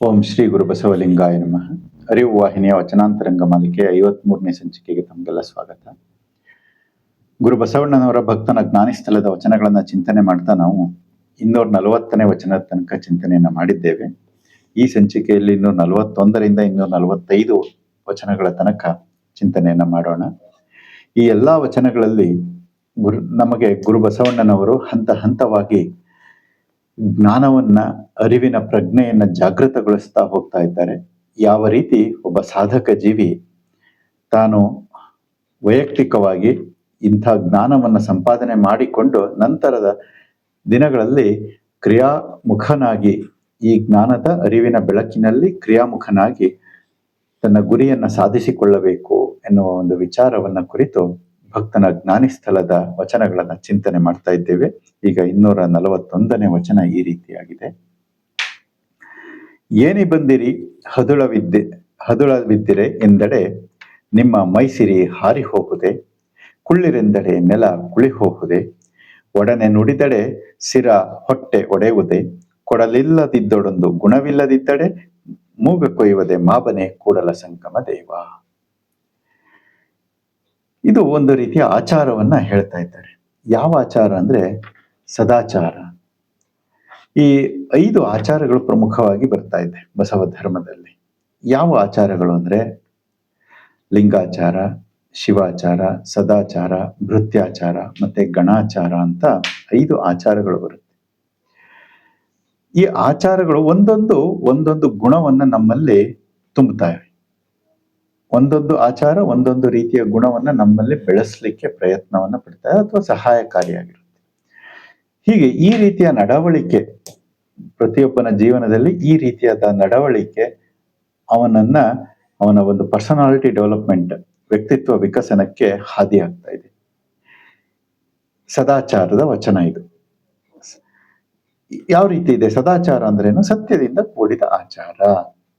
ಓಂ ಶ್ರೀ ಗುರು ಬಸವಲಿಂಗಾಯ ನಮಃ. ಅರಿವು ವಾಹಿನಿಯ ವಚನಾಂತರಂಗ ಮಾಲಿಕೆ ಐವತ್ಮೂರನೇ ಸಂಚಿಕೆಗೆ ತಮಗೆಲ್ಲ ಸ್ವಾಗತ. ಗುರು ಬಸವಣ್ಣನವರ ಭಕ್ತನ ಜ್ಞಾನಿಸ್ಥಳದ ವಚನಗಳನ್ನ ಚಿಂತನೆ ಮಾಡ್ತಾ ನಾವು ಇನ್ನೂರ ನಲವತ್ತನೇ ವಚನದ ತನಕ ಚಿಂತನೆಯನ್ನ ಮಾಡಿದ್ದೇವೆ. ಈ ಸಂಚಿಕೆಯಲ್ಲಿ ಇನ್ನೂರ ನಲವತ್ತೊಂದರಿಂದ ಇನ್ನೂರ ನಲವತ್ತೈದು ವಚನಗಳ ತನಕ ಚಿಂತನೆಯನ್ನ ಮಾಡೋಣ. ಈ ಎಲ್ಲಾ ವಚನಗಳಲ್ಲಿ ಗುರು, ನಮಗೆ ಗುರು ಬಸವಣ್ಣನವರು ಹಂತ ಹಂತವಾಗಿ ಜ್ಞಾನವನ್ನ, ಅರಿವಿನ ಪ್ರಜ್ಞೆಯನ್ನ ಜಾಗೃತಗೊಳಿಸ್ತಾ ಹೋಗ್ತಾ ಇದ್ದಾರೆ. ಯಾವ ರೀತಿ ಒಬ್ಬ ಸಾಧಕ ಜೀವಿ ತಾನು ವೈಯಕ್ತಿಕವಾಗಿ ಇಂಥ ಜ್ಞಾನವನ್ನು ಸಂಪಾದನೆ ಮಾಡಿಕೊಂಡು ನಂತರದ ದಿನಗಳಲ್ಲಿ ಕ್ರಿಯಾಮುಖನಾಗಿ, ಈ ಜ್ಞಾನದ ಅರಿವಿನ ಬೆಳಕಿನಲ್ಲಿ ಕ್ರಿಯಾಮುಖನಾಗಿ ತನ್ನ ಗುರಿಯನ್ನ ಸಾಧಿಸಿಕೊಳ್ಳಬೇಕು ಎನ್ನುವ ಒಂದು ವಿಚಾರವನ್ನ ಕುರಿತು ಭಕ್ತನ ಜ್ಞಾನಿಸ್ಥಳದ ವಚನಗಳನ್ನ ಚಿಂತನೆ ಮಾಡ್ತಾ ಇದ್ದೇವೆ. ಈಗ ಇನ್ನೂರ ನಲವತ್ತೊಂದನೇ ವಚನ ಈ ರೀತಿಯಾಗಿದೆ. ಏನಿ ಬಂದಿರಿ ಹದುಳವಿದ್ದೆ, ಹದುಳವಿದ್ದಿರೆ ಎಂದಡೆ ನಿಮ್ಮ ಮೈಸಿರಿ ಹಾರಿ ಹೋಗುದೆ ಕುಳ್ಳಿರೆಂದಡೆ ನೆಲ ಕುಳಿ ಹೋಗುದೆ ಒಡನೆ ನುಡಿದಡೆ ಸಿರ ಹೊಟ್ಟೆ ಒಡೆಯುವುದೇ ಕೊಡಲಿಲ್ಲದಿದ್ದೊಡೊಂದು ಗುಣವಿಲ್ಲದಿದ್ದಡೆ, ಮೂಗ ಕೊಯ್ಯುವುದೇ ಮಾಬನೆ ಕೂಡಲ ಸಂಗಮ ದೇವ. ಇದು ಒಂದು ರೀತಿಯ ಆಚಾರವನ್ನ ಹೇಳ್ತಾ ಇದ್ದಾರೆ. ಯಾವ ಆಚಾರ ಅಂದ್ರೆ ಸದಾಚಾರ. ಈ ಐದು ಆಚಾರಗಳು ಪ್ರಮುಖವಾಗಿ ಬರ್ತಾ ಇದೆ ಬಸವ ಧರ್ಮದಲ್ಲಿ. ಯಾವ ಆಚಾರಗಳು ಅಂದ್ರೆ ಲಿಂಗಾಚಾರ, ಶಿವಾಚಾರ, ಸದಾಚಾರ, ಭೃತ್ಯಾಚಾರ ಮತ್ತೆ ಗಣಾಚಾರ ಅಂತ ಐದು ಆಚಾರಗಳು ಬರುತ್ತೆ. ಈ ಆಚಾರಗಳು ಒಂದೊಂದು ಒಂದೊಂದು ಗುಣವನ್ನ ನಮ್ಮಲ್ಲಿ ತುಂಬುತ್ತವೆ ಒಂದೊಂದು ಆಚಾರ, ಒಂದೊಂದು ರೀತಿಯ ಗುಣವನ್ನ ನಮ್ಮಲ್ಲಿ ಬೆಳೆಸಲಿಕ್ಕೆ ಪ್ರಯತ್ನವನ್ನ ಪಡ್ತಾ ಅಥವಾ ಸಹಾಯಕಾರಿಯಾಗಿರುತ್ತೆ. ಹೀಗೆ ಈ ರೀತಿಯ ನಡವಳಿಕೆ ಪ್ರತಿಯೊಬ್ಬನ ಜೀವನದಲ್ಲಿ ಈ ರೀತಿಯಾದ ನಡವಳಿಕೆ ಅವನನ್ನ, ಅವನ ಒಂದು ಪರ್ಸನಾಲಿಟಿ ಡೆವಲಪ್ಮೆಂಟ್, ವ್ಯಕ್ತಿತ್ವ ವಿಕಸನಕ್ಕೆ ಹಾದಿಯಾಗ್ತಾ ಇದೆ. ಸದಾಚಾರದ ವಚನ ಇದು. ಯಾವ ರೀತಿ ಇದೆ? ಸದಾಚಾರ ಅಂದ್ರೇನು? ಸತ್ಯದಿಂದ ಕೂಡಿದ ಆಚಾರ.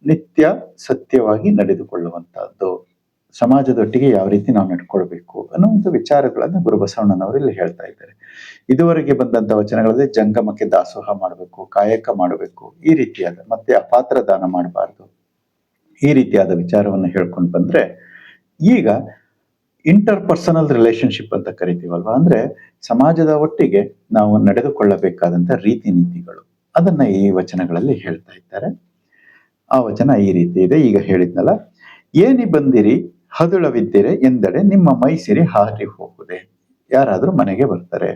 ನಿತ್ಯ ಸತ್ಯವಾಗಿ ನಡೆದುಕೊಳ್ಳುವಂತಹದ್ದು. ಸಮಾಜದೊಟ್ಟಿಗೆ ಯಾವ ರೀತಿ ನಾವು ನಡ್ಕೊಳ್ಬೇಕು ಅನ್ನೋ ಒಂದು ವಿಚಾರಗಳನ್ನ ಗುರು ಬಸವಣ್ಣನವರು ಇಲ್ಲಿ ಹೇಳ್ತಾ ಇದ್ದಾರೆ. ಇದುವರೆಗೆ ಬಂದಂತ ವಚನಗಳಲ್ಲಿ ಜಂಗಮಕ್ಕೆ ದಾಸೋಹ ಮಾಡಬೇಕು, ಕಾಯಕ ಮಾಡಬೇಕು, ಈ ರೀತಿಯಾದ ಮತ್ತೆ ಅಪಾತ್ರ ದಾನ ಮಾಡಬಾರ್ದು. ಈ ರೀತಿಯಾದ ವಿಚಾರವನ್ನು ಹೇಳ್ಕೊಂಡು ಬಂದ್ರೆ ಈಗ ಇಂಟರ್ ಪರ್ಸನಲ್ ರಿಲೇಶನ್ಶಿಪ್ ಅಂತ ಕರಿತೀವಲ್ವಾ? ಅಂದ್ರೆ ಸಮಾಜದ ಒಟ್ಟಿಗೆ ನಾವು ನಡೆದುಕೊಳ್ಳಬೇಕಾದಂತ ರೀತಿ ನೀತಿಗಳು ಅದನ್ನ ಈ ವಚನಗಳಲ್ಲಿ ಹೇಳ್ತಾ ಇದ್ದಾರೆ. ಆ ವಚನ ಈ ರೀತಿ ಇದೆ. ಈಗ ಹೇಳಿದ್ನಲ್ಲ, ಏನಿ ಬಂದಿರಿ ಹದುಳವಿದ್ದಿರೆ ಎಂದಡೆ ನಿಮ್ಮ ಮೈಸಿರಿ ಹಾರಿ ಹೋಗುದೆ. ಯಾರಾದ್ರೂ ಮನೆಗೆ ಬರ್ತಾರೆ.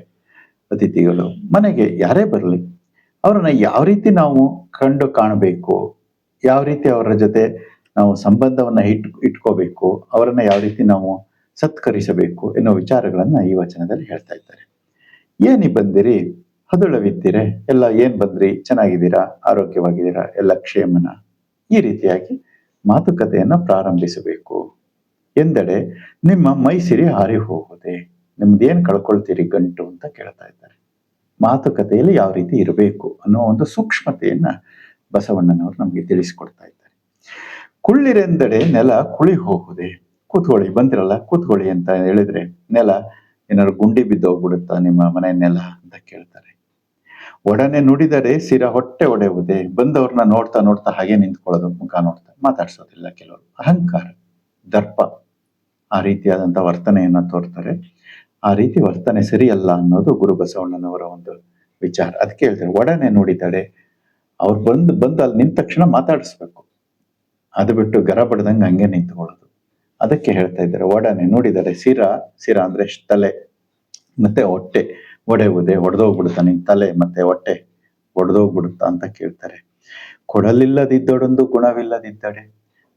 ಅತಿಥಿಗಳು, ಮನೆಗೆ ಯಾರೇ ಬರಲಿ, ಅವರನ್ನ ಯಾವ ರೀತಿ ನಾವು ಕಂಡು ಕಾಣಬೇಕು, ಯಾವ ರೀತಿ ಅವರ ಜೊತೆ ನಾವು ಸಂಬಂಧವನ್ನ ಇಟ್, ಇಟ್ಕೋಬೇಕು, ಅವರನ್ನ ಯಾವ ರೀತಿ ನಾವು ಸತ್ಕರಿಸಬೇಕು ಎನ್ನುವ ವಿಚಾರಗಳನ್ನ ಈ ವಚನದಲ್ಲಿ ಹೇಳ್ತಾ ಇದ್ದಾರೆ. ಏನಿ ಬಂದಿರಿ ಹದುಳವಿದ್ದೀರೆ, ಎಲ್ಲ ಏನ್ ಬಂದ್ರಿ, ಚೆನ್ನಾಗಿದ್ದೀರಾ, ಆರೋಗ್ಯವಾಗಿದ್ದೀರಾ, ಎಲ್ಲ ಕ್ಷೇಮನ? ಈ ರೀತಿಯಾಗಿ ಮಾತುಕತೆಯನ್ನು ಪ್ರಾರಂಭಿಸಬೇಕು. ಎಂದೆಡೆ, ನಿಮ್ಮ ಮೈಸಿರಿ ಹಾರಿ ಹೋಗುದೆ ನಿಮ್ದೇನು ಕಳ್ಕೊಳ್ತೀರಿ ಗಂಟು ಅಂತ ಕೇಳ್ತಾ ಇದ್ದಾರೆ. ಮಾತುಕತೆಯಲ್ಲಿ ಯಾವ ರೀತಿ ಇರಬೇಕು ಅನ್ನೋ ಒಂದು ಸೂಕ್ಷ್ಮತೆಯನ್ನ ಬಸವಣ್ಣನವರು ನಮಗೆ ತಿಳಿಸಿಕೊಡ್ತಾ ಇದ್ದಾರೆ. ಕುಳ್ಳಿರೆಂದಡೆ ನೆಲ ಕುಳಿ ಹೋಗುದೆ ಕೂತ್ಕೊಳ್ಳಿ, ಬಂದಿರಲ್ಲ, ಕೂತ್ಕೊಳ್ಳಿ ಅಂತ ಹೇಳಿದ್ರೆ ನೆಲ ಏನಾದ್ರು ಗುಂಡಿ ಬಿದ್ದೋಗ್ಬಿಡುತ್ತಾ ನಿಮ್ಮ ಮನೆ ನೆಲ ಅಂತ ಕೇಳ್ತಾರೆ. ಒಡನೆ ನುಡಿದರೆ ಸಿರ ಹೊಟ್ಟೆ ಒಡೆಯುವುದೇ. ಬಂದವ್ರನ್ನ ನೋಡ್ತಾ ನೋಡ್ತಾ ಹಾಗೆ ನಿಂತ್ಕೊಳ್ಳೋದು ಮುಖ ನೋಡ್ತಾ ಮಾತಾಡ್ಸೋದಿಲ್ಲ ಕೆಲವರು. ಅಹಂಕಾರ, ದರ್ಪ ಆ ರೀತಿಯಾದಂಥ ವರ್ತನೆಯನ್ನ ತೋರ್ತಾರೆ. ಆ ರೀತಿ ವರ್ತನೆ ಸರಿಯಲ್ಲ ಅನ್ನೋದು ಗುರು ಬಸವಣ್ಣನವರ ಒಂದು ವಿಚಾರ. ಅದಕ್ಕೆ ಹೇಳ್ತಾರೆ, ಒಡನೆ ನುಡಿದಡೆ ಅವ್ರು ಬಂದು ಬಂದು ಅಲ್ಲಿ ನಿಂತ ತಕ್ಷಣ ಮಾತಾಡಿಸ್ಬೇಕು. ಅದು ಬಿಟ್ಟು ಗರ ಬಡ್ದಂಗೆ ಹಂಗೆ ನಿಂತ್ಕೊಳ್ಳೋದು. ಅದಕ್ಕೆ ಹೇಳ್ತಾ ಇದ್ದಾರೆ, ಒಡನೆ ನುಡಿದರೆ ಸಿರ ಸಿರ ಅಂದ್ರೆ ತಲೆ, ಮತ್ತೆ ಹೊಟ್ಟೆ. ಒಡೆಯುವುದೇ ಒಡೆದೋಗ್ಬಿಡುತ್ತಾ ನಿನ್ ತಲೆ ಮತ್ತೆ ಹೊಟ್ಟೆ ಒಡೆದೋಗ್ಬಿಡುತ್ತಾ ಅಂತ ಕೇಳ್ತಾರೆ. ಕೊಡಲಿಲ್ಲದಿದ್ದೊಡೊಂದು ಗುಣವಿಲ್ಲದಿದ್ದಡೆ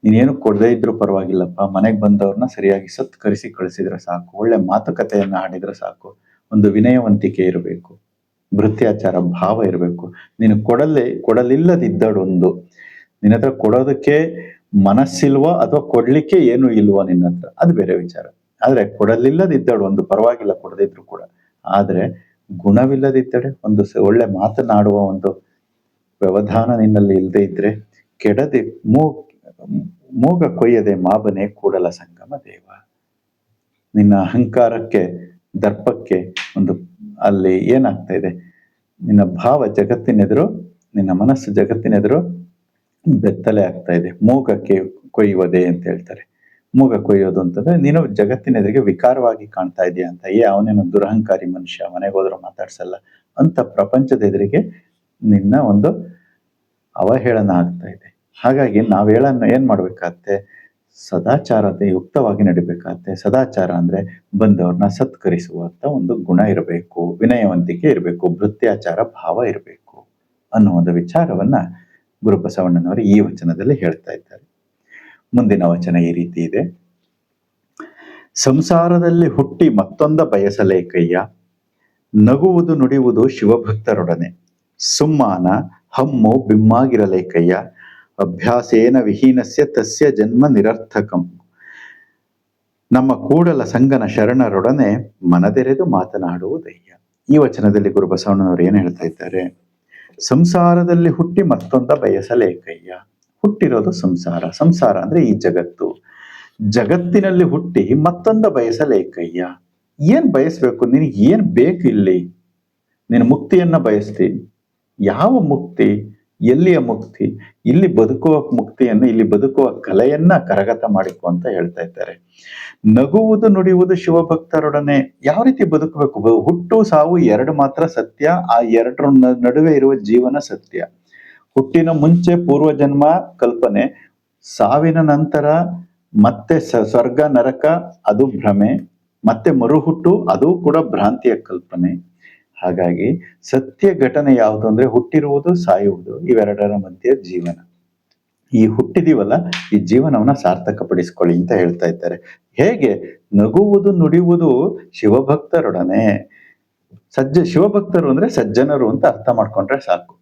ನೀನೇನು ಕೊಡದೇ ಇದ್ರು ಪರವಾಗಿಲ್ಲಪ್ಪ, ಮನೆಗೆ ಬಂದವ್ರನ್ನ ಸರಿಯಾಗಿ ಸತ್ಕರಿಸಿ ಕಳಿಸಿದ್ರೆ ಸಾಕು, ಒಳ್ಳೆ ಮಾತುಕತೆಯನ್ನ ಆಡಿದ್ರೆ ಸಾಕು, ಒಂದು ವಿನಯವಂತಿಕೆ ಇರಬೇಕು, ಭೃತ್ಯಾಚಾರ ಭಾವ ಇರಬೇಕು. ನೀನು ಕೊಡಲೇ, ಕೊಡಲಿಲ್ಲದಿದ್ದಡೊಂದು, ನಿನ್ನ ಹತ್ರ ಕೊಡೋದಕ್ಕೆ ಮನಸ್ಸಿಲ್ವಾ ಅಥವಾ ಕೊಡ್ಲಿಕ್ಕೆ ಏನು ಇಲ್ವಾ ನಿನ್ನ ಹತ್ರ, ಅದು ಬೇರೆ ವಿಚಾರ. ಆದ್ರೆ ಕೊಡಲಿಲ್ಲದಿದ್ದಳು ಒಂದು ಪರವಾಗಿಲ್ಲ ಕೊಡದಿದ್ರು ಕೂಡ. ಆದ್ರೆ ಗುಣವಿಲ್ಲದಿದ್ದರೆ ಒಂದು ಒಳ್ಳೆ ಮಾತನಾಡುವ ಒಂದು ವ್ಯವಧಾನ ನಿನ್ನಲ್ಲಿ ಇಲ್ಲದೆ ಇದ್ರೆ ಕೆಡದೆ ಮೂ, ಮೂಗ ಕೊಯ್ಯದೆ ಮಾಬನೆ ಕೂಡಲ ಸಂಗಮ ದೇವ. ನಿನ್ನ ಅಹಂಕಾರಕ್ಕೆ, ದರ್ಪಕ್ಕೆ ಒಂದು ಅಲ್ಲಿ ಏನಾಗ್ತಾ ಇದೆ? ನಿನ್ನ ಭಾವ ಜಗತ್ತಿನೆದುರು, ನಿನ್ನ ಮನಸ್ಸು ಜಗತ್ತಿನೆದುರು ಬೆತ್ತಲೆ ಆಗ್ತಾ ಇದೆ. ಮೂಗಕ್ಕೆ ಕೊಯ್ಯುವುದೇ ಅಂತ ಹೇಳ್ತಾರೆ. ಮೂಗ ಕೊಯ್ಯೋದು ಅಂತಂದ್ರೆ, ನೀನು ಜಗತ್ತಿನ ಎದುರಿಗೆ ವಿಕಾರವಾಗಿ ಕಾಣ್ತಾ ಇದೆಯಾ ಅಂತ. ಏ, ಅವನೇನು ದುರಹಂಕಾರಿ ಮನುಷ್ಯ, ಮನೆಗೆ ಹೋದ್ರು ಮಾತಾಡ್ಸಲ್ಲ ಅಂತ ಪ್ರಪಂಚದ ಎದುರಿಗೆ ನಿನ್ನ ಒಂದು ಅವಹೇಳನ ಆಗ್ತಾ ಇದೆ. ಹಾಗಾಗಿ ನಾವ್ ಹೇಳನ್ನ ಏನ್ ಮಾಡ್ಬೇಕಾಗತ್ತೆ? ಸದಾಚಾರತೆ ಯುಕ್ತವಾಗಿ ನಡಿಬೇಕಾಗತ್ತೆ. ಸದಾಚಾರ ಅಂದ್ರೆ ಬಂದವ್ರನ್ನ ಸತ್ಕರಿಸುವಂತ ಒಂದು ಗುಣ ಇರಬೇಕು, ವಿನಯವಂತಿಕೆ ಇರಬೇಕು ಭೃತ್ಯಾಚಾರ ಭಾವ ಇರಬೇಕು ಅನ್ನೋ ಒಂದು ವಿಚಾರವನ್ನ ಗುರುಬಸವಣ್ಣನವರು ಈ ವಚನದಲ್ಲಿ ಹೇಳ್ತಾ ಇದ್ದಾರೆ. ಮುಂದಿನ ವಚನ ಈ ರೀತಿ ಇದೆ. ಸಂಸಾರದಲ್ಲಿ ಹುಟ್ಟಿ ಮತ್ತೊಂದ ಬಯಸಲೇಕಯ್ಯ ನಗುವುದು ನುಡಿಯುವುದು ಶಿವಭಕ್ತರೊಡನೆ, ಸುಮ್ಮಾನ ಹಮ್ಮು ಬಿಮ್ಮಾಗಿರಲೇಕಯ್ಯ ಅಭ್ಯಾಸೇನ ವಿಹೀನಸ್ಯ ತಸ್ಯ ಜನ್ಮ ನಿರರ್ಥಕಂ. ನಮ್ಮ ಕೂಡಲ ಸಂಗನ ಶರಣರೊಡನೆ ಮನದೆರೆದು ಮಾತನಾಡುವುದಯ್ಯ. ಈ ವಚನದಲ್ಲಿ ಗುರು ಬಸವಣ್ಣನವರು ಏನು ಹೇಳ್ತಾ ಇದ್ದಾರೆ? ಸಂಸಾರದಲ್ಲಿ ಹುಟ್ಟಿ ಮತ್ತೊಂದ ಬಯಸಲೇಕಯ್ಯ ಹುಟ್ಟಿರೋದು ಸಂಸಾರ. ಸಂಸಾರ ಅಂದ್ರೆ ಈ ಜಗತ್ತು. ಜಗತ್ತಿನಲ್ಲಿ ಹುಟ್ಟಿ ಮತ್ತೊಂದು ಬಯಸಲೇಕಯ್ಯ ಏನ್ ಬಯಸ್ಬೇಕು? ನಿನಗೆ ಏನ್ ಬೇಕು ಇಲ್ಲಿ? ನೀನು ಮುಕ್ತಿಯನ್ನ ಬಯಸ್ತೀನಿ ಯಾವ ಮುಕ್ತಿ? ಎಲ್ಲಿಯ ಮುಕ್ತಿ? ಇಲ್ಲಿ ಬದುಕುವ ಮುಕ್ತಿಯನ್ನ, ಇಲ್ಲಿ ಬದುಕುವ ಕಲೆಯನ್ನ ಕರಗತ ಮಾಡಿಕೊ ಅಂತ ಹೇಳ್ತಾ ಇದ್ದಾರೆ. ನಗುವುದು ನುಡಿಯುವುದು ಶಿವಭಕ್ತರೊಡನೆ ಯಾವ ರೀತಿ ಬದುಕಬೇಕು? ಹುಟ್ಟು ಸಾವು ಎರಡು ಮಾತ್ರ ಸತ್ಯ, ಆ ಎರಡರ ನಡುವೆ ಇರುವ ಜೀವನ ಸತ್ಯ. ಹುಟ್ಟಿನ ಮುಂಚೆ ಪೂರ್ವ ಜನ್ಮ ಕಲ್ಪನೆ, ಸಾವಿನ ನಂತರ ಮತ್ತೆ ಸ್ವರ್ಗ, ನರಕ, ಅದು ಭ್ರಮೆ, ಮತ್ತೆ ಮರುಹುಟ್ಟು, ಅದು ಕೂಡ ಭ್ರಾಂತಿಯ ಕಲ್ಪನೆ. ಹಾಗಾಗಿ ಸತ್ಯ ಘಟನೆ ಯಾವುದು ಅಂದ್ರೆ ಹುಟ್ಟಿರುವುದು, ಸಾಯುವುದು, ಇವೆರಡರ ಮಧ್ಯೆ ಜೀವನ. ಈ ಹುಟ್ಟಿದೀವಲ್ಲ, ಈ ಜೀವನವನ್ನ ಸಾರ್ಥಕಪಡಿಸ್ಕೊಳ್ಳಿ ಅಂತ ಹೇಳ್ತಾ ಇದ್ದಾರೆ. ಹೇಗೆ? ನಗುವುದು, ನುಡಿಯುವುದು ಶಿವಭಕ್ತರೊಡನೆ. ಸಜ್ಜ, ಶಿವಭಕ್ತರು ಅಂದ್ರೆ ಸಜ್ಜನರು ಅಂತ ಅರ್ಥ ಮಾಡ್ಕೊಂಡ್ರೆ ಸಾಕು.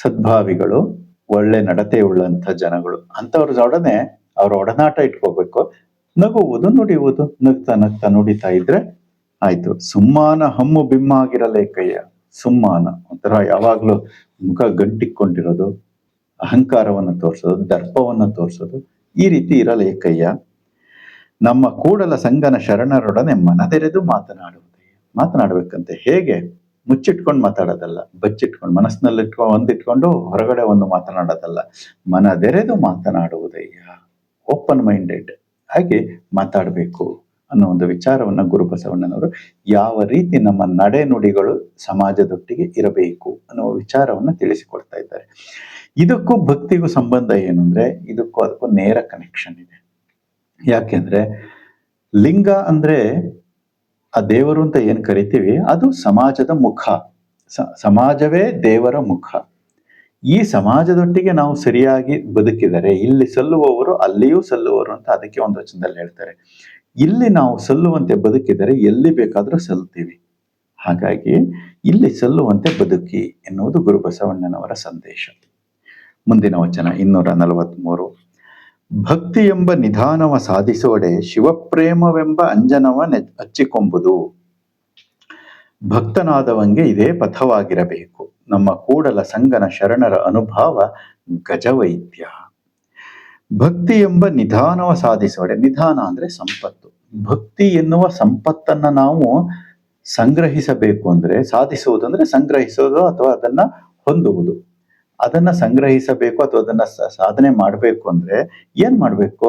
ಸದ್ಭಾವಿಗಳು, ಒಳ್ಳೆ ನಡತೆ ಉಳ್ಳಂತ ಜನಗಳು. ಅಂತವ್ರ ಜೊಡನೆ ಅವ್ರ ಒಡನಾಟ ಇಟ್ಕೋಬೇಕು. ನಗುವುದು, ನುಡಿಯುವುದು, ನಗ್ತಾ ನಗ್ತಾ ನುಡಿತಾ ಇದ್ರೆ ಆಯ್ತು. ಸುಮ್ಮಾನ ಹಮ್ಮು ಬಿಮ್ಮ ಆಗಿರಲೇಕಯ್ಯ ಸುಮ್ಮಾನ. ಒಂಥರ ಯಾವಾಗ್ಲೂ ಮುಖ ಗಂಟಿಕೊಂಡಿರೋದು ಅಹಂಕಾರವನ್ನು ತೋರಿಸೋದು, ದರ್ಪವನ್ನು ತೋರಿಸೋದು ಈ ರೀತಿ ಇರಲೇಕಯ್ಯ ನಮ್ಮ ಕೂಡಲ ಸಂಗನ ಶರಣರೊಡನೆ ಮನದೆರೆದು ಮಾತನಾಡುವುದೇ. ಮಾತನಾಡಬೇಕಂತೆ. ಹೇಗೆ? ಮುಚ್ಚಿಟ್ಕೊಂಡು ಮಾತಾಡೋದಲ್ಲ, ಬಚ್ಚಿಟ್ಕೊಂಡು ಮನಸ್ಸಿನಲ್ಲಿ ಇಟ್ಕೊಂಡು ಒಂದಿಟ್ಕೊಂಡು ಹೊರಗಡೆ ಒಂದು ಮಾತನಾಡೋದಲ್ಲ. ಮನದೆರೆದು ಮಾತನಾಡುವುದಯ್ಯ ಓಪನ್ ಮೈಂಡೆಡ್ ಹಾಗೆ ಮಾತಾಡಬೇಕು ಅನ್ನೋ ಒಂದು ವಿಚಾರವನ್ನ ಗುರು ಬಸವಣ್ಣನವರು ಯಾವ ರೀತಿ ನಮ್ಮ ನಡೆ ನುಡಿಗಳು ಸಮಾಜದೊಟ್ಟಿಗೆ ಇರಬೇಕು ಅನ್ನೋ ವಿಚಾರವನ್ನ ತಿಳಿಸಿಕೊಡ್ತಾ ಇದ್ದಾರೆ. ಇದಕ್ಕೂ ಭಕ್ತಿಗೂ ಸಂಬಂಧ ಏನು ಅಂದ್ರೆ, ಇದಕ್ಕೂ ಅದಕ್ಕೂ ನೇರ ಕನೆಕ್ಷನ್ ಇದೆ. ಯಾಕೆಂದ್ರೆ ಲಿಂಗ ಅಂದ್ರೆ ಆ ದೇವರು ಅಂತ ಏನ್ ಕರಿತೀವಿ? ಅದು ಸಮಾಜದ ಮುಖ. ಸಮಾಜವೇ ದೇವರ ಮುಖ. ಈ ಸಮಾಜದೊಟ್ಟಿಗೆ ನಾವು ಸರಿಯಾಗಿ ಬದುಕಿದರೆ, ಇಲ್ಲಿ ಸಲ್ಲುವವರು ಅಲ್ಲಿಯೂ ಸಲ್ಲುವರು ಅಂತ ಅದಕ್ಕೆ ಒಂದು ವಚನದಲ್ಲಿ ಹೇಳ್ತಾರೆ. ಇಲ್ಲಿ ನಾವು ಸಲ್ಲುವಂತೆ ಬದುಕಿದರೆ ಎಲ್ಲಿ ಬೇಕಾದರೂ ಸಲ್ತೀವಿ. ಹಾಗಾಗಿ ಇಲ್ಲಿ ಸಲ್ಲುವಂತೆ ಬದುಕಿ ಎನ್ನುವುದು ಗುರು ಬಸವಣ್ಣನವರ ಸಂದೇಶ. ಮುಂದಿನ ವಚನ ಇನ್ನೂರ ನಲವತ್ಮೂರು. ಭಕ್ತಿ ಎಂಬ ನಿಧಾನವ ಸಾಧಿಸೋಡೆ ಶಿವಪ್ರೇಮವೆಂಬ ಅಂಜನವ ನೆ- ಹಚ್ಚಿಕೊಂಬುದು. ಭಕ್ತನಾದವಂಗೆ ಇದೇ ಪಥವಾಗಿರಬೇಕು. ನಮ್ಮ ಕೂಡಲ ಸಂಗನ ಶರಣರ ಅನುಭವ ಗಜವೈದ್ಯ. ಭಕ್ತಿ ಎಂಬ ನಿಧಾನವ ಸಾಧಿಸೋಡೆ, ನಿಧಾನ ಅಂದ್ರೆ ಸಂಪತ್ತು. ಭಕ್ತಿ ಎನ್ನುವ ಸಂಪತ್ತನ್ನ ನಾವು ಸಂಗ್ರಹಿಸಬೇಕು ಅಂದ್ರೆ, ಸಾಧಿಸುವುದು ಅಂದ್ರೆ ಸಂಗ್ರಹಿಸೋದು ಅಥವಾ ಅದನ್ನ ಹೊಂದುವುದು. ಅದನ್ನ ಸಂಗ್ರಹಿಸಬೇಕು ಅಥವಾ ಅದನ್ನ ಸಾಧನೆ ಮಾಡಬೇಕು ಅಂದ್ರೆ ಏನ್ ಮಾಡ್ಬೇಕು?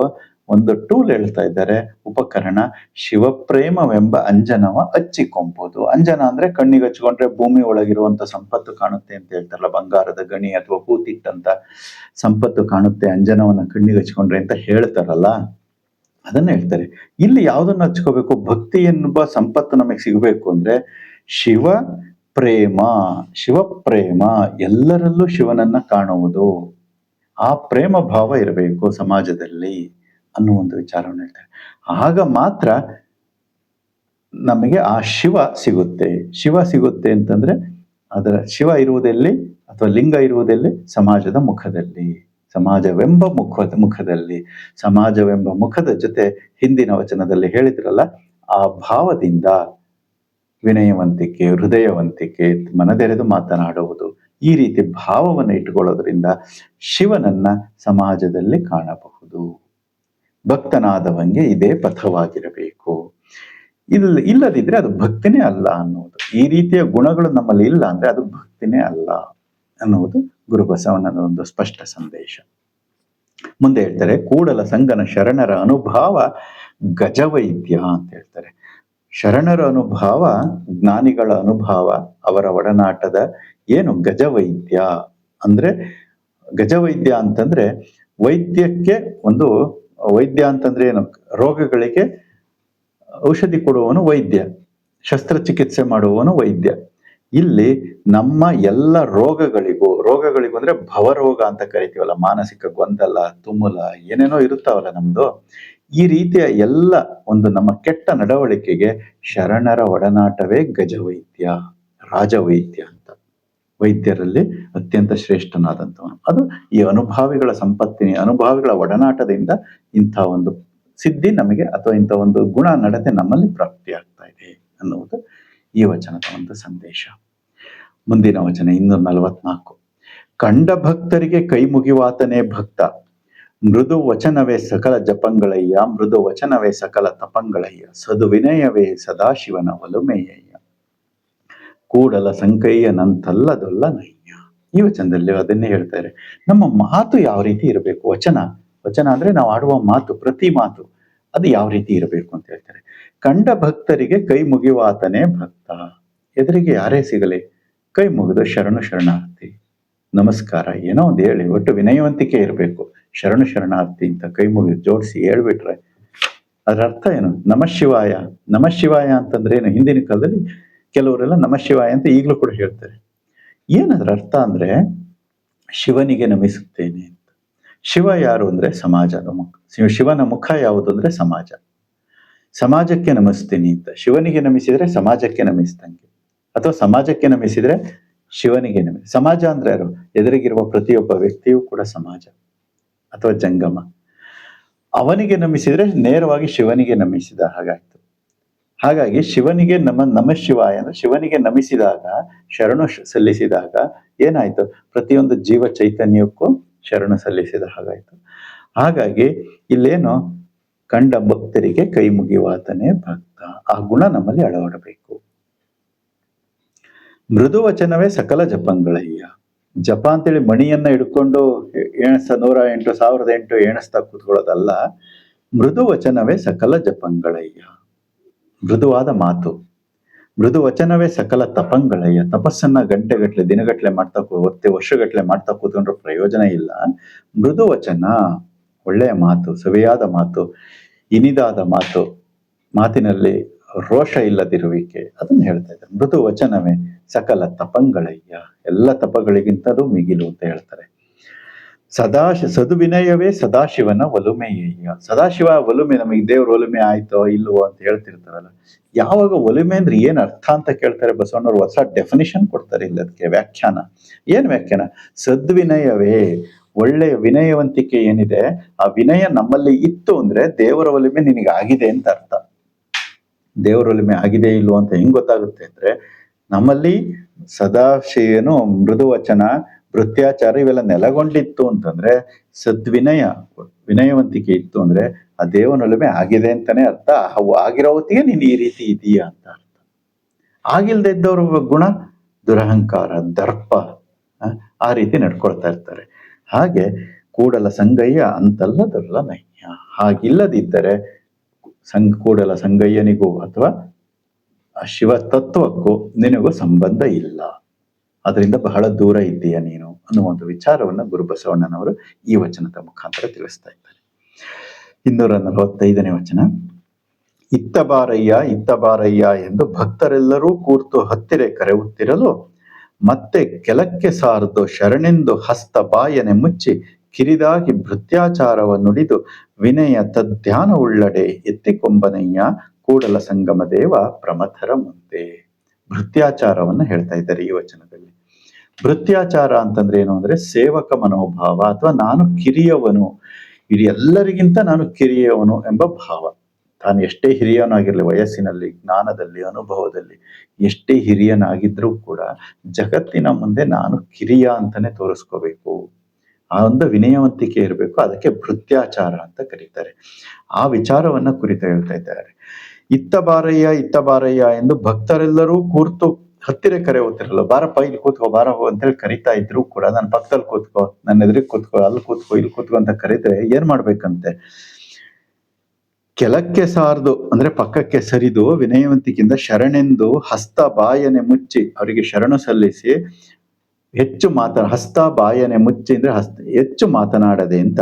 ಒಂದು ಟೂಲ್ ಹೇಳ್ತಾ ಇದ್ದಾರೆ. ಉಪಕರಣ ಶಿವಪ್ರೇಮವೆಂಬ ಅಂಜನವ ಹಚ್ಚಿಕೊಂಬೋದು ಅಂಜನ ಅಂದ್ರೆ ಕಣ್ಣಿಗೆ ಹಚ್ಕೊಂಡ್ರೆ ಭೂಮಿ ಒಳಗಿರುವಂತ ಸಂಪತ್ತು ಕಾಣುತ್ತೆ ಅಂತ ಹೇಳ್ತಾರಲ್ಲ, ಬಂಗಾರದ ಗಣಿ ಅಥವಾ ಕೂತಿಟ್ಟಂತ ಸಂಪತ್ತು ಕಾಣುತ್ತೆ, ಅಂಜನವನ್ನ ಕಣ್ಣಿಗೆ ಹಚ್ಕೊಂಡ್ರೆ ಅಂತ ಹೇಳ್ತಾರಲ್ಲ, ಅದನ್ನ ಹೇಳ್ತಾರೆ. ಇಲ್ಲಿ ಯಾವ್ದನ್ನ ಹಚ್ಕೋಬೇಕು? ಭಕ್ತಿ ಎನ್ನುವ ಸಂಪತ್ತು ನಮಗೆ ಸಿಗಬೇಕು ಅಂದ್ರೆ ಶಿವ ಪ್ರೇಮ ಶಿವ ಪ್ರೇಮ ಎಲ್ಲರಲ್ಲೂ ಶಿವನನ್ನ ಕಾಣುವುದು. ಆ ಪ್ರೇಮ ಭಾವ ಇರಬೇಕು ಸಮಾಜದಲ್ಲಿ ಅನ್ನೋ ಒಂದು ವಿಚಾರವನ್ನು ಹೇಳ್ತಾರೆ. ಆಗ ಮಾತ್ರ ನಮಗೆ ಆ ಶಿವ ಸಿಗುತ್ತೆ. ಶಿವ ಸಿಗುತ್ತೆ ಅಂತಂದ್ರೆ ಅದರ ಶಿವ ಇರುವುದೆಲ್ಲಿ ಅಥವಾ ಲಿಂಗ ಇರುವುದೆಲ್ಲಿ? ಸಮಾಜದ ಮುಖದಲ್ಲಿ. ಸಮಾಜವೆಂಬ ಮುಖದ ಮುಖದಲ್ಲಿ. ಸಮಾಜವೆಂಬ ಮುಖದ ಜೊತೆ ಹಿಂದಿನ ವಚನದಲ್ಲಿ ಹೇಳಿದ್ರಲ್ಲ, ಆ ಭಾವದಿಂದ ವಿನಯವಂತಿಕೆ, ಹೃದಯವಂತಿಕೆ, ಮನದೆರೆದು ಮಾತನಾಡುವುದು ಈ ರೀತಿ ಭಾವವನ್ನು ಇಟ್ಟುಕೊಳ್ಳೋದ್ರಿಂದ ಶಿವನನ್ನ ಸಮಾಜದಲ್ಲಿ ಕಾಣಬಹುದು. ಭಕ್ತನಾದವಂಗೆ ಇದೇ ಪಥವಾಗಿರಬೇಕು. ಇಲ್ಲ ಇಲ್ಲದಿದ್ರೆ ಅದು ಭಕ್ತಿನೇ ಅಲ್ಲ ಅನ್ನುವುದು. ಈ ರೀತಿಯ ಗುಣಗಳು ನಮ್ಮಲ್ಲಿ ಇಲ್ಲ ಅಂದ್ರೆ ಅದು ಭಕ್ತಿನೇ ಅಲ್ಲ ಅನ್ನುವುದು ಗುರು ಬಸವಣ್ಣನ ಒಂದು ಸ್ಪಷ್ಟ ಸಂದೇಶ. ಮುಂದೆ ಹೇಳ್ತಾರೆ, ಕೂಡಲ ಸಂಗನ ಶರಣರ ಅನುಭಾವ ಗಜವೈದ್ಯ ಅಂತ ಹೇಳ್ತಾರೆ. ಶರಣರ ಅನುಭಾವ, ಜ್ಞಾನಿಗಳ ಅನುಭಾವ, ಅವರ ಒಡನಾಟದ ಏನು ಗಜವೈದ್ಯ? ಅಂದ್ರೆ ಗಜವೈದ್ಯ ಅಂತಂದ್ರೆ ವೈದ್ಯಕ್ಕೆ ಒಂದು, ವೈದ್ಯ ಅಂತಂದ್ರೆ ಏನು? ರೋಗಗಳಿಗೆ ಔಷಧಿ ಕೊಡುವವನು ವೈದ್ಯ, ಶಸ್ತ್ರಚಿಕಿತ್ಸೆ ಮಾಡುವವನು ವೈದ್ಯ. ಇಲ್ಲಿ ನಮ್ಮ ಎಲ್ಲ ರೋಗಗಳಿಗೂ ರೋಗಗಳಿಗೂ ಅಂದ್ರೆ ಭವರೋಗ ಅಂತ ಕರಿತೀವಲ್ಲ, ಮಾನಸಿಕ ಗೊಂದಲ, ತುಮುಲ, ಏನೇನೋ ಇರುತ್ತಾವಲ್ಲ ನಮ್ದು. ಈ ರೀತಿಯ ಎಲ್ಲ ಒಂದು ನಮ್ಮ ಕೆಟ್ಟ ನಡವಳಿಕೆಗೆ ಶರಣರ ಒಡನಾಟವೇ ಗಜವೈದ್ಯ, ರಾಜವೈದ್ಯ ಅಂತ. ವೈದ್ಯರಲ್ಲಿ ಅತ್ಯಂತ ಶ್ರೇಷ್ಠನಾದಂಥವನು. ಅದು ಈ ಅನುಭಾವಿಗಳ ಸಂಪತ್ತಿನ ಅನುಭಾವಿಗಳ ಒಡನಾಟದಿಂದ ಇಂಥ ಒಂದು ಸಿದ್ಧಿ ನಮಗೆ ಅಥವಾ ಇಂಥ ಒಂದು ಗುಣ ನಡತೆ ನಮ್ಮಲ್ಲಿ ಪ್ರಾಪ್ತಿಯಾಗ್ತಾ ಇದೆ ಅನ್ನುವುದು ಈ ವಚನದ ಒಂದು ಸಂದೇಶ. ಮುಂದಿನ ವಚನ ಇನ್ನೂರ ನಲವತ್ನಾಲ್ಕು. ಕಂಡ ಭಕ್ತರಿಗೆ ಕೈ ಮುಗಿವಾತನೇ ಭಕ್ತ. ಮೃದು ವಚನವೇ ಸಕಲ ಜಪಂಗಳಯ್ಯ ಮೃದು ವಚನವೇ ಸಕಲ ತಪಂಗಳಯ್ಯ ಸದು ವಿನಯವೇ ಸದಾಶಿವನ ಒಲುಮೆಯಯ್ಯ ಕೂಡಲ ಸಂಕಯ್ಯ ನಂತಲ್ಲದೊಲ್ಲ ನಯ್ಯ ಈ ವಚನದಲ್ಲಿ ಅದನ್ನೇ ಹೇಳ್ತಾರೆ ನಮ್ಮ ಮಾತು ಯಾವ ರೀತಿ ಇರಬೇಕು? ವಚನ ವಚನ ಅಂದ್ರೆ ನಾವು ಆಡುವ ಮಾತು, ಪ್ರತಿ ಮಾತು, ಅದು ಯಾವ ರೀತಿ ಇರಬೇಕು ಅಂತ ಹೇಳ್ತಾರೆ. ಕಂಡ ಭಕ್ತರಿಗೆ ಕೈ ಮುಗಿವಾತನೇ ಭಕ್ತ. ಎದುರಿಗೆ ಯಾರೇ ಸಿಗಲಿ, ಕೈ ಮುಗಿದು ಶರಣು ಶರಣಾರ್ಥಿ. ನಮಸ್ಕಾರ, ಏನೋ ಒಂದು ಹೇಳಿ, ಒಟ್ಟು ವಿನಯವಂತಿಕೆ ಇರಬೇಕು. ಶರಣು ಶರಣಾರ್ಥಿ ಅಂತ ಕೈ ಮುಗಿದು ಜೋಡಿಸಿ ಹೇಳ್ಬಿಟ್ರೆ, ಅದರ ಅರ್ಥ ಏನು? ನಮ ಶಿವಾಯ ನಮ ಶಿವಾಯ ಅಂತಂದ್ರೆ ಏನು? ಹಿಂದಿನ ಕಾಲದಲ್ಲಿ ಕೆಲವರೆಲ್ಲ ನಮ ಶಿವಾಯ ಅಂತ ಈಗಲೂ ಕೂಡ ಹೇಳ್ತಾರೆ. ಏನದ್ರ ಅರ್ಥ ಅಂದ್ರೆ, ಶಿವನಿಗೆ ನಮಿಸುತ್ತೇನೆ ಅಂತ. ಶಿವ ಯಾರು ಅಂದ್ರೆ? ಸಮಾಜದ ಮುಖ. ಶಿವ- ಶಿವನ ಮುಖ ಯಾವುದು ಅಂದ್ರೆ ಸಮಾಜ. ಸಮಾಜಕ್ಕೆ ನಮಿಸ್ತೀನಿ ಅಂತ. ಶಿವನಿಗೆ ನಮಿಸಿದ್ರೆ ಸಮಾಜಕ್ಕೆ ನಮಿಸ್ದಂಗೆ. ಅಥವಾ ಸಮಾಜಕ್ಕೆ ನಮಿಸಿದ್ರೆ ಶಿವನಿಗೆ ನಮಿಸಿ ಸಮಾಜ ಅಂದ್ರೆ ಯಾರು? ಎದುರಿಗಿರುವ ಪ್ರತಿಯೊಬ್ಬ ವ್ಯಕ್ತಿಯೂ ಕೂಡ ಸಮಾಜ. ಅಥವಾ ಜಂಗಮ. ಅವನಿಗೆ ನಮಿಸಿದ್ರೆ ನೇರವಾಗಿ ಶಿವನಿಗೆ ನಮಿಸಿದ ಹಾಗಾಯ್ತು. ಹಾಗಾಗಿ ಶಿವನಿಗೆ ನಮ ನಮ ಶಿವಾಯ ಅಂದ್ರೆ ಶಿವನಿಗೆ ನಮಿಸಿದಾಗ, ಶರಣು ಸಲ್ಲಿಸಿದಾಗ ಏನಾಯ್ತು? ಪ್ರತಿಯೊಂದು ಜೀವ ಚೈತನ್ಯಕ್ಕೂ ಶರಣು ಸಲ್ಲಿಸಿದ ಹಾಗಾಯ್ತು. ಹಾಗಾಗಿ ಇಲ್ಲೇನು? ಕಂಡ ಭಕ್ತರಿಗೆ ಕೈ ಮುಗಿವಾತನೇ ಭಕ್ತ. ಆ ಗುಣ ನಮ್ಮಲ್ಲಿ ಅಳವಡಬೇಕು. ಮೃದು ವಚನವೇ ಸಕಲ ಜಪಂಗಳಯ್ಯ. ಜಪ ಅಂತೇಳಿ ಮಣಿಯನ್ನ ಹಿಡ್ಕೊಂಡು ಎಣಸ ನೂರ ಎಂಟು, ಸಾವಿರದ ಎಂಟು ಎಣಿಸ್ತಾ ಕೂತ್ಕೊಳ್ಳೋದಲ್ಲ, ಮೃದು ವಚನವೇ ಸಕಲ ಜಪಂಗಳಯ್ಯ. ಮೃದುವಾದ ಮಾತು. ಮೃದು ವಚನವೇ ಸಕಲ ತಪಂಗಳಯ್ಯ. ತಪಸ್ಸನ್ನ ಗಂಟೆಗಟ್ಲೆ ದಿನಗಟ್ಟಲೆ ಮಾಡ್ತಾ ಒತ್ತೆ ವರ್ಷಗಟ್ಲೆ ಮಾಡ್ತಾ ಕೂತ್ಕೊಂಡ್ರೆ ಪ್ರಯೋಜನ ಇಲ್ಲ. ಮೃದು ವಚನ, ಒಳ್ಳೆಯ ಮಾತು, ಸವಿಯಾದ ಮಾತು, ಇನಿದಾದ ಮಾತು, ಮಾತಿನಲ್ಲಿ ರೋಷ ಇಲ್ಲದಿರುವಿಕೆ, ಅದನ್ನ ಹೇಳ್ತಾ ಇದ್ದಾರೆ. ಮೃದು ವಚನವೇ ಸಕಲ ತಪಂಗಳಯ್ಯ, ಎಲ್ಲ ತಪಗಳಿಗಿಂತಲೂ ಮಿಗಿಲು ಅಂತ ಹೇಳ್ತಾರೆ. ಸದಾ ಸದುವಿನಯವೇ ಸದಾಶಿವನ ಒಲುಮೆಯಯ್ಯ. ಸದಾಶಿವ ಒಲುಮೆ, ನಮಗೆ ದೇವ್ರ ಒಲುಮೆ ಆಯ್ತೋ ಇಲ್ವೋ ಅಂತ ಹೇಳ್ತಿರ್ತಾರಲ್ಲ, ಯಾವಾಗ ಒಲುಮೆ ಅಂದ್ರೆ ಏನ್ ಅರ್ಥ ಅಂತ ಕೇಳ್ತಾರೆ ಬಸವಣ್ಣವ್ರು, ಹೊಸ ಡೆಫಿನಿಷನ್ ಕೊಡ್ತಾರೆ ಇಲ್ಲಿ ಅದಕ್ಕೆ ವ್ಯಾಖ್ಯಾನ. ಏನ್ ವ್ಯಾಖ್ಯಾನ? ಸದ್ವಿನಯವೇ, ಒಳ್ಳೆಯ ವಿನಯವಂತಿಕೆ ಏನಿದೆ, ಆ ವಿನಯ ನಮ್ಮಲ್ಲಿ ಇತ್ತು ಅಂದ್ರೆ ದೇವರ ಒಲುಮೆ ನಿನಗೆ ಆಗಿದೆ ಅಂತ ಅರ್ಥ. ದೇವರ ಒಲುಮೆ ಆಗಿದೆ ಇಲ್ವೋ ಅಂತ ಹೆಂಗ್ ಗೊತ್ತಾಗುತ್ತೆ ಅಂದ್ರೆ ನಮ್ಮಲ್ಲಿ ಸದಾ ಮೃದುವಚನ ವೃತ್ಯಾಚಾರ ಇವೆಲ್ಲ ನೆಲಗೊಂಡಿತ್ತು ಅಂತಂದ್ರೆ ಸದ್ವಿನಯ ವಿನಯವಂತಿಕೆ ಇತ್ತು ಅಂದ್ರೆ ಆ ದೇವನೊಲುಮೆ ಆಗಿದೆ ಅಂತಾನೆ ಅರ್ಥ. ಅವು ಆಗಿರೋ ಹೊತ್ತಿಗೆ ನೀನು ಈ ರೀತಿ ಇದೀಯಾ ಅಂತ ಅರ್ಥ. ಆಗಿಲ್ದೇ ಇದ್ದವ್ರ ಗುಣ ದುರಹಂಕಾರ ದರ್ಪ ಆ, ರೀತಿ ನಡ್ಕೊಳ್ತಾ ಇರ್ತಾರೆ. ಹಾಗೆ ಕೂಡಲ ಸಂಗಯ್ಯ ಅಂತಲ್ಲದಲ್ಲ ನಯ್ಯ ಹಾಗಿಲ್ಲದಿದ್ದರೆ ಸಂಘ ಕೂಡಲ ಸಂಗಯ್ಯನಿಗೂ ಅಥವಾ ಆ ಶಿವ ತತ್ವಕ್ಕೂ ನಿನಗೂ ಸಂಬಂಧ ಇಲ್ಲ. ಅದರಿಂದ ಬಹಳ ದೂರ ಇದ್ದೀಯ ನೀನು ಅನ್ನುವ ಒಂದು ವಿಚಾರವನ್ನ ಗುರು ಬಸವಣ್ಣನವರು ಈ ವಚನದ ಮುಖಾಂತರ ತಿಳಿಸ್ತಾ ಇದ್ದಾರೆ. ಇನ್ನೂರ ನಲವತ್ತೈದನೇ ವಚನ. ಇತ್ತ ಬಾರಯ್ಯ ಇತ್ತ ಬಾರಯ್ಯ ಎಂದು ಭಕ್ತರೆಲ್ಲರೂ ಕೂರ್ತು ಹತ್ತಿರ ಕರೆಯುತ್ತಿರಲು ಮತ್ತೆ ಕೆಲಕ್ಕೆ ಸಾರದು ಶರಣೆಂದು ಹಸ್ತ ಬಾಯನೆ ಮುಚ್ಚಿ ಕಿರಿದಾಗಿ ಭೃತ್ಯಾಚಾರವನ್ನುಡಿದು ವಿನಯ ತದ್ಧ್ಯಾನವುಳ್ಳಡೆ ಎತ್ತಿಕೊಂಬನಯ್ಯ ಕೂಡಲ ಸಂಗಮ ದೇವ ಪ್ರಮಥರ ಮುಂದೆ. ಭೃತ್ಯಾಚಾರವನ್ನ ಹೇಳ್ತಾ ಇದ್ದಾರೆ ಈ ವಚನದಲ್ಲಿ. ಭೃತ್ಯಾಚಾರ ಅಂತಂದ್ರೆ ಏನು ಅಂದ್ರೆ ಸೇವಕ ಮನೋಭಾವ ಅಥವಾ ನಾನು ಕಿರಿಯವನು ಎಲ್ಲರಿಗಿಂತ ನಾನು ಕಿರಿಯವನು ಎಂಬ ಭಾವ. ತಾನು ಎಷ್ಟೇ ಹಿರಿಯನಾಗಿರಲಿ, ವಯಸ್ಸಿನಲ್ಲಿ, ಜ್ಞಾನದಲ್ಲಿ, ಅನುಭವದಲ್ಲಿ, ಎಷ್ಟೇ ಹಿರಿಯನಾಗಿದ್ರೂ ಕೂಡ ಜಗತ್ತಿನ ಮುಂದೆ ನಾನು ಕಿರಿಯ ಅಂತಾನೆ ತೋರಿಸ್ಕೋಬೇಕು. ಆ ಒಂದು ವಿನಯವಂತಿಕೆ ಇರಬೇಕು, ಅದಕ್ಕೆ ಭೃತ್ಯಾಚಾರ ಅಂತ ಕರೀತಾರೆ. ಆ ವಿಚಾರವನ್ನ ಕುರಿತು ಹೇಳ್ತಾ ಇದ್ದಾರೆ. ಇತ್ತ ಬಾರಯ್ಯ ಇತ್ತ ಬಾರಯ್ಯ ಎಂದು ಭಕ್ತರೆಲ್ಲರೂ ಕೂರ್ತು ಹತ್ತಿರ ಕರೆ ಹೋಗ್ತಿರಲ್ಲ ಬಾರಪ್ಪ ಇಲ್ಲಿ ಕೂತ್ಕೋ, ಬಾರ ಹೋ ಅಂತೇಳಿ ಕರಿತಾ ಇದ್ರು ಕೂಡ ನನ್ನ ಪಕ್ಕದಲ್ಲಿ ಕೂತ್ಕೋ ನನ್ನ ಎದುರಿಗೆ ಕೂತ್ಕೋ, ಅಲ್ಲಿ ಕೂತ್ಕೋ, ಇಲ್ಲಿ ಕೂತ್ಕೋ ಅಂತ ಕರೆದ್ರೆ ಏನ್ ಮಾಡ್ಬೇಕಂತೆ? ಕೆಲಕ್ಕೆ ಸಾರ್ದು, ಅಂದ್ರೆ ಪಕ್ಕಕ್ಕೆ ಸರಿದು ವಿನಯವಂತಿಕಿಂದ ಶರಣೆಂದು ಹಸ್ತ ಬಾಯನೆ ಮುಚ್ಚಿ, ಅವರಿಗೆ ಶರಣು ಸಲ್ಲಿಸಿ, ಹೆಚ್ಚು ಮಾತನ ಹಸ್ತ ಬಾಯನೆ ಮುಚ್ಚಿ ಅಂದ್ರೆ ಹಸ್ತ ಹೆಚ್ಚು ಮಾತನಾಡದೆ ಅಂತ,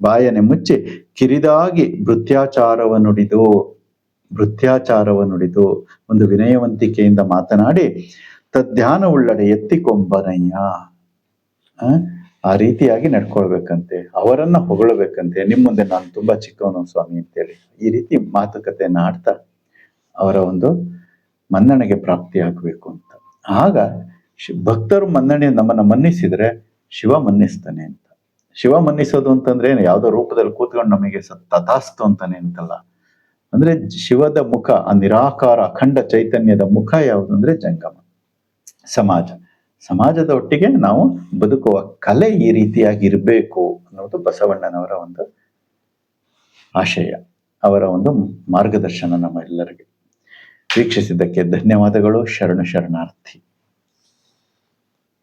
ಬಾಯನೆ ಮುಚ್ಚಿ ಕಿರಿದಾಗಿ ಭೃತ್ಯಾಚಾರವ ನುಡಿದು ಭೃತ್ಯಾಚಾರವ ನುಡಿದು ಒಂದು ವಿನಯವಂತಿಕೆಯಿಂದ ಮಾತನಾಡಿ ತದ್ಧ್ಯಾನವುಳ್ಳಡೆ ಎತ್ತಿಕೊಂಬನಯ್ಯ. ಆ, ರೀತಿಯಾಗಿ ನಡ್ಕೊಳ್ಬೇಕಂತೆ ಅವರನ್ನ ಹೊಗಳಬೇಕಂತೆ. ನಿಮ್ಮ ಮುಂದೆ ನಾನು ತುಂಬಾ ಚಿಕ್ಕವನು ಸ್ವಾಮಿ ಅಂತೇಳಿ. ಈ ರೀತಿ ಮಾತುಕತೆಯನ್ನ ಆಡ್ತಾ ಅವರ ಒಂದು ಮನ್ನಣೆಗೆ ಪ್ರಾಪ್ತಿಯಾಗಬೇಕು ಅಂತ. ಆಗ ಭಕ್ತರು ಮನ್ನಣೆ ನಮ್ಮನ್ನ ಮನ್ನಿಸಿದ್ರೆ ಶಿವ ಮನ್ನಿಸ್ತಾನೆ ಅಂತ. ಶಿವ ಮನ್ನಿಸೋದು ಅಂತಂದ್ರೆ ಏನು? ಯಾವುದೋ ರೂಪದಲ್ಲಿ ಕೂತ್ಕೊಂಡು ನಮಗೆ ತಥಾಸ್ತು ಅಂತಾನೆ ಅಂತಲ್ಲ. ಅಂದ್ರೆ ಶಿವದ ಮುಖ, ಆ ನಿರಾಕಾರ ಅಖಂಡ ಚೈತನ್ಯದ ಮುಖ ಯಾವುದು ಅಂದ್ರೆ ಜಂಗಮ. ಸಮಾಜ. ಸಮಾಜದ ಒಟ್ಟಿಗೆ ನಾವು ಬದುಕುವ ಕಲೆ ಈ ರೀತಿಯಾಗಿ ಇರಬೇಕು ಅನ್ನೋದು ಬಸವಣ್ಣನವರ ಒಂದು ಆಶಯ, ಅವರ ಒಂದು ಮಾರ್ಗದರ್ಶನ ನಮ್ಮ ಎಲ್ಲರಿಗೆ. ವೀಕ್ಷಿಸಿದ್ದಕ್ಕೆ ಧನ್ಯವಾದಗಳು. ಶರಣು ಶರಣಾರ್ಥಿ.